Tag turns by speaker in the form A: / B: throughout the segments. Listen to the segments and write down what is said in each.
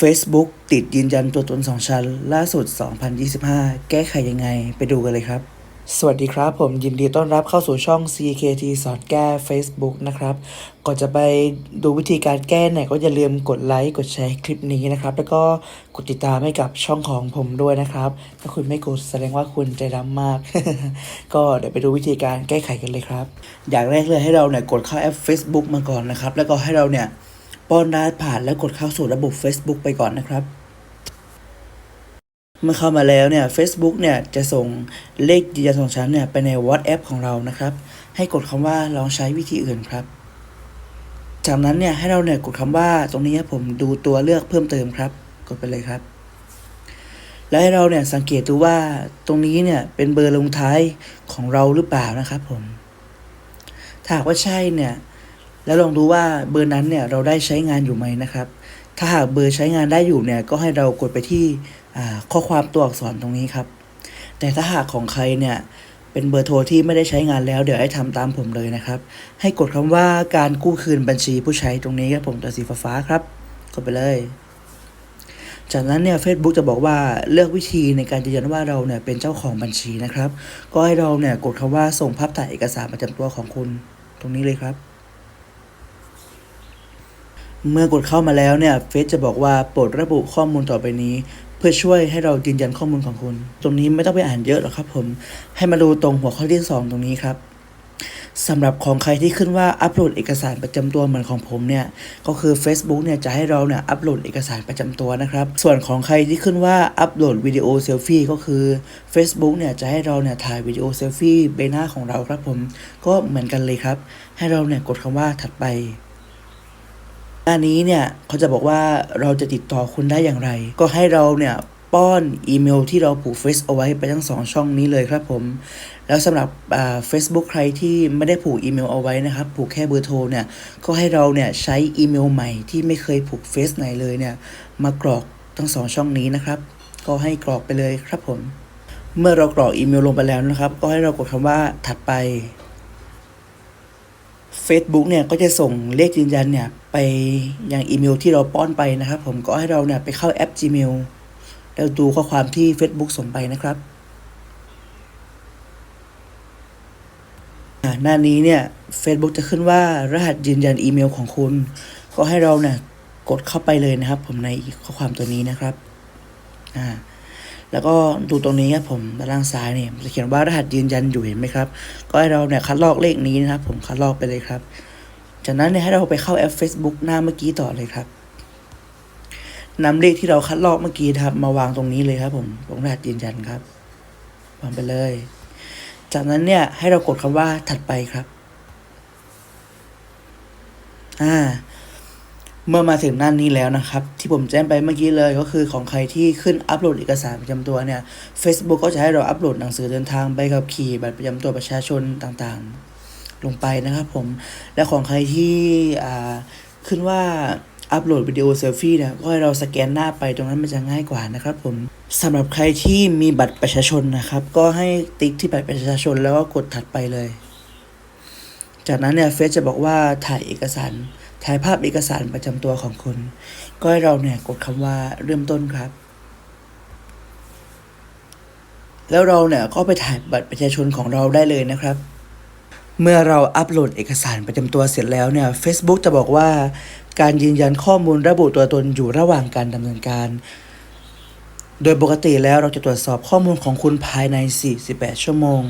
A: Facebook ติดยืนยันตัวตนสองชั้น ล่าสุด 2025 แก้ไขยังไง ไปดูกันเลยครับ สวัสดีครับผมยินดีต้อนรับเข้าสู่ช่อง CKT สอนแก้ Facebook นะครับ ก่อนจะไปดูวิธีการแก้เนี่ยก็อย่าลืมกดไลค์กดแชร์คลิปนี้นะครับ แล้วก็กดติดตามให้กับช่องของผมด้วยนะครับ ถ้าคุณไม่กดแสดงว่าคุณใจดำมาก ก็เดี๋ยวไปดูวิธีการแก้ไขกันเลยครับ อย่างแรกเลยให้เราเนี่ยกดเข้าแอป Facebook มาก่อนนะครับ แล้วก็ให้เราเนี่ย ป้อนรหัสผ่านแล้วกดเข้าสู่ระบบ Facebook ไปก่อนนะครับ เมื่อเข้ามาแล้วเนี่ย Facebook เนี่ยจะส่งเลขยืนยันสองชั้นเนี่ยไปใน WhatsApp ของเรานะครับ ให้กดคำว่าลองใช้วิธีอื่นครับ จากนั้นเนี่ยให้เราเนี่ยกดคำว่าตรงนี้ผมดูตัวเลือกเพิ่มเติมครับ กดไปเลยครับ แล้วให้เราเนี่ยสังเกตดูว่าตรงนี้เนี่ยเป็นเบอร์ลงท้ายของเราหรือเปล่านะครับผมถ้าหากว่าใช่เนี่ย แล้วลองดูว่าเบอร์นั้นเนี่ยเราได้ใช้งานอยู่ไหมนะครับ ถ้าหากเบอร์ใช้งานได้อยู่เนี่ยก็ให้เรากดไปที่ข้อความตัวอักษรตรงนี้ครับ แต่ถ้าหากของใครเนี่ยเป็นเบอร์โทรที่ไม่ได้ใช้งานแล้วเดี๋ยวให้ทำตามผมเลยนะครับ ให้กดคำว่าการกู้คืนบัญชีผู้ใช้ตรงนี้ครับผมตัวสีฟ้าครับกดไปเลย จากนั้นเนี่ย Facebook จะบอกว่าเลือกวิธีในการยืนยันว่าเราเนี่ยเป็นเจ้าของบัญชีนะครับ ก็ให้เราเนี่ยกดคำว่าส่งภาพถ่ายเอกสารประจำตัวของคุณตรงนี้เลยครับ เมื่อกดเข้ามาแล้วเนี่ยเฟซจะบอกว่าโปรดระบุข้อมูลต่อไปนี้ เพื่อช่วยให้เรายืนยันข้อมูลของคุณ ตรงนี้ไม่ต้องไปอ่านเยอะหรอกครับผม ให้มาดูตรงหัวข้อที่ 2 ตรงนี้ครับสำหรับของใครที่ขึ้นว่าอัปโหลดเอกสารประจำตัวเหมือนของผมเนี่ยก็คือ Facebook เนี่ยจะให้เราเนี่ยอัปโหลดเอกสารประจำตัวนะครับ ส่วนของใครที่ขึ้นว่าอัปโหลดวิดีโอเซลฟี่ก็คือ Facebook เนี่ยจะให้เราเนี่ยถ่ายวิดีโอเซลฟี่ใบหน้าของเราครับผม ก็เหมือนกันเลยครับ ให้เราเนี่ยกดคำว่าถัดไป หน้านี้เนี่ยเขาจะบอกว่าเราจะติดต่อคุณได้อย่างไร ก็ให้เราเนี่ยป้อนอีเมลที่เราผูกเฟซเอาไว้ไปทั้งสองช่องนี้เลยครับผม แล้วสำหรับอ่า Facebook ใครที่ไม่ได้ผูกอีเมลเอาไว้นะครับ ผูกแค่เบอร์โทรเนี่ยก็ให้เราเนี่ยใช้อีเมลใหม่ที่ไม่เคยผูกเฟซไหนเลยเนี่ยมากรอกทั้งสองช่องนี้นะครับ ก็ให้กรอกไปเลยครับผม เมื่อเรากรอกอีเมลลงไปแล้วนะครับ ก็ให้เรากดคำว่าถัดไป Facebook เนี่ยก็จะส่งเลขยืนยันเนี่ยไปยังอีเมลที่เราป้อนไปนะครับ ผมก็ให้เราเนี่ยไปเข้าแอป Gmail แล้วดูข้อความที่ Facebook ส่งไปนะครับอ่าหน้านี้เนี่ย Facebook จะขึ้นว่ารหัสยืนยันอีเมลของคุณ ก็ให้เราเนี่ยกดเข้าไปเลยนะครับ ผมในข้อความตัวนี้นะครับอ่า แล้วก็ดูตรงนี้ครับผมด้านล่างซ้ายเนี่ยจะเขียนว่ารหัสยืนยันอยู่เห็นไหมครับ ก็ให้เราเนี่ยคัดลอกเลขนี้นะครับ ผมคัดลอกไปเลยครับ จากนั้นเนี่ยให้เราไปเข้าแอป Facebook หน้าเมื่อกี้ต่อเลยครับนำเลขที่เราคัดลอกเมื่อกี้ครับ มาวางตรงนี้เลยครับ ผมตรงรหัสยืนยันครับวางไปเลย จากนั้นเนี่ยให้เรากดคำว่าถัดไปครับ อ่า เมื่อมาถึงหน้านี้แล้วนะครับ ที่ผมแจ้งไปเมื่อกี้เลยก็คือของใครที่ขึ้นอัปโหลดเอกสารประจำตัวเนี่ย Facebook ก็จะให้เราอัปโหลดหนังสือเดินทางใบขับขี่บัตรประจำตัวประชาชนต่างๆ ลงไปนะครับผม และของใครที่ขึ้นว่าอัปโหลดวิดีโอเซลฟี่เนี่ยก็ให้เราสแกนหน้าไปตรงนั้นมันจะง่ายกว่านะครับผมสำหรับใครที่มีบัตรประชาชนนะครับ ก็ให้ติ๊กที่บัตรประชาชนแล้วก็กดถัดไปเลย จากนั้นเนี่ยเฟซจะบอกว่าถ่ายเอกสาร ถ่ายภาพเอกสารประจำตัวของคุณ ก็ให้เราเนี่ยกดคำว่าเริ่มต้นครับ แล้วเราเนี่ยก็ไปถ่ายบัตรประชาชนของเราได้เลยนะครับ เมื่อเราอัปโหลดเอกสารประจำตัวเสร็จแล้วเนี่ย Facebook จะบอกว่าการยืนยันข้อมูลระบุตัวตนอยู่ระหว่างการดำเนินการ โดยปกติแล้วเราจะตรวจสอบข้อมูลของคุณภายใน 48 ชั่วโมง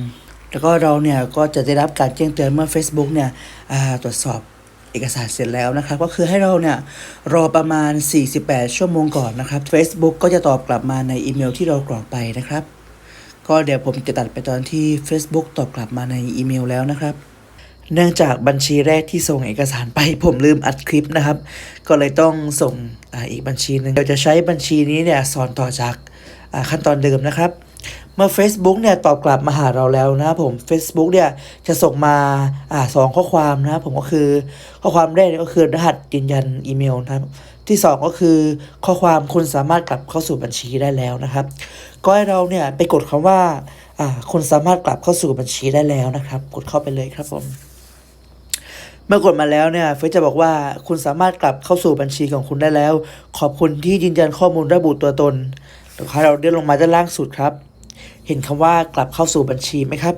A: แล้วก็เราเนี่ยก็จะได้รับการแจ้งเตือนเมื่อ Facebook เนี่ยตรวจสอบ เอกสารเสร็จแล้วนะครับก็คือให้เราเนี่ยรอประมาณ 48 ชั่วโมงก่อนนะครับ Facebook ก็จะตอบกลับมาในอีเมลที่เรากรอกไปนะครับ ก็เดี๋ยวผมจะตัดไปตอนที่ Facebook ตอบกลับมาในอีเมลแล้วนะครับ เนื่องจากบัญชีแรกที่ส่งเอกสารไปผมลืมอัดคลิปนะครับ ก็เลยต้องส่งออีกบัญชีหนึ่งเราจะใช้บัญชีนี้เนี่ยสอนต่อจากขั้นตอนเดิมนะครับ เมื่อ Facebook เนี่ยตอบกลับมาหาเราแล้วนะครับผม Facebook เนี่ยจะส่งมาอ่าสองข้อความนะผมก็คือข้อความแรกก็คือรหัสยืนยันอีเมลนะครับที่สองก็คือข้อความคุณสามารถกลับเข้าสู่บัญชีได้แล้วนะครับ ก็ให้เราเนี่ยไปกดคำว่าอ่าคุณสามารถกลับเข้าสู่บัญชีได้แล้วนะครับ กดเข้าไปเลยครับผมเมื่อกดมาแล้วเนี่ยเฟซจะบอกว่าคุณสามารถกลับเข้าสู่บัญชีของคุณได้แล้ว ขอบคุณที่ยืนยันข้อมูลระบุตัวตนเดี๋ยวเราเลื่อนลงมาด้านล่างสุดครับ เห็นคำว่ากลับเข้าสู่บัญชีไหมครับ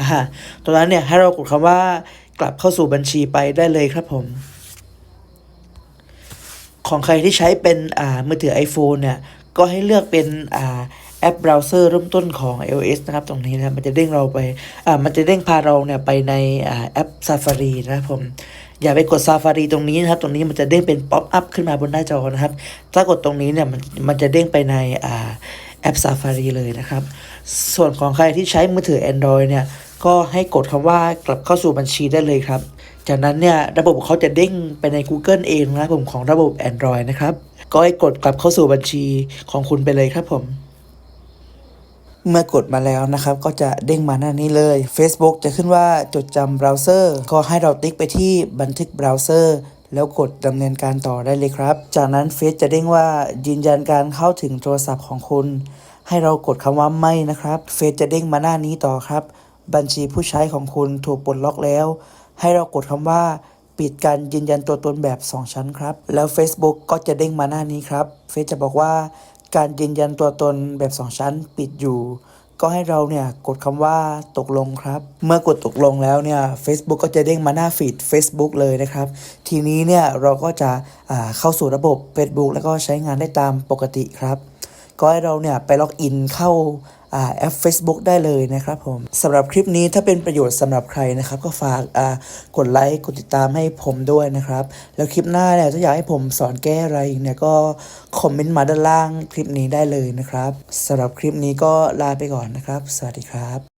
A: อ่าตรงนั้นเนี่ยให้เรากดคำว่ากลับเข้าสู่บัญชีไปได้เลยครับผม ของใครที่ใช้เป็นอ่ามือถือ iPhone เนี่ยก็ให้เลือกเป็นอ่าแอปเบราว์เซอร์เริ่มต้นของ iOS นะครับ ตรงนี้นะมันจะเด้งเราไปอ่ามันจะเด้งพาเราเนี่ยไปในอ่าแอป Safari นะครับผมอย่าไปกด Safari ตรงนี้นะครับ ตรงนี้มันจะเด้งเป็นป๊อปอัพขึ้นมาบนหน้าจอนะครับ ถ้ากดตรงนี้เนี่ยมันมันจะเด้งไปในอ่า แอป Safari เลยนะครับ ส่วนของใครที่ใช้มือถือ Android เนี่ย ก็ให้กดคำว่ากลับเข้าสู่บัญชีได้เลยครับ จากนั้นเนี่ยระบบเขาจะเด้งไปใน Google เองนะผมของระบบ Android นะครับ ก็ให้กดกลับเข้าสู่บัญชีของคุณไปเลยครับผมเมื่อกดมาแล้วนะครับ ก็จะเด้งมาหน้านี้เลย Facebook จะขึ้นว่าจดจำเบราว์เซอร์ ก็ให้เราติ๊กไปที่บันทึกเบราว์เซอร์ แล้วกดดำเนินการต่อได้เลยครับ จากนั้นเฟซจะเด้งว่ายืนยันการเข้าถึงโทรศัพท์ของคุณ ให้เรากดคำว่าไม่นะครับเฟซจะเด้งมาหน้านี้ต่อครับ บัญชีผู้ใช้ของคุณถูกปลดล็อกแล้ว ให้เรากดคำว่าปิดการยืนยันตัวตนแบบ 2 ชั้นครับ แล้ว Facebook ก็จะเด้งมาหน้านี้ครับ เฟซจะบอกว่าการยืนยันตัวตนแบบ 2 ชั้น ปิดอยู่ ก็ให้เราเนี่ยกดคำว่าตกลงครับ เมื่อกดตกลงแล้วเนี่ย Facebook ก็จะเด้งมาหน้าฟีด Facebook เลยนะครับ ทีนี้เนี่ยเราก็จะเข้าสู่ระบบ Facebook แล้วก็ใช้งานได้ตามปกติครับ ก็ให้เราเนี่ยไปล็อกอินเข้า แอป Facebook ได้เลยนะครับผมสำหรับคลิปนี้ถ้าเป็นประโยชน์สำหรับใครนะครับ ก็ฝากกดไลค์กดติดตามให้ผมด้วยนะครับ แล้วคลิปหน้าเนี่ยถ้าอยากให้ผมสอนแก้อะไรเนี่ยก็คอมเมนต์มาด้านล่างคลิปนี้ได้เลยนะครับสำหรับคลิปนี้ก็ลาไปก่อนนะครับ สวัสดีครับ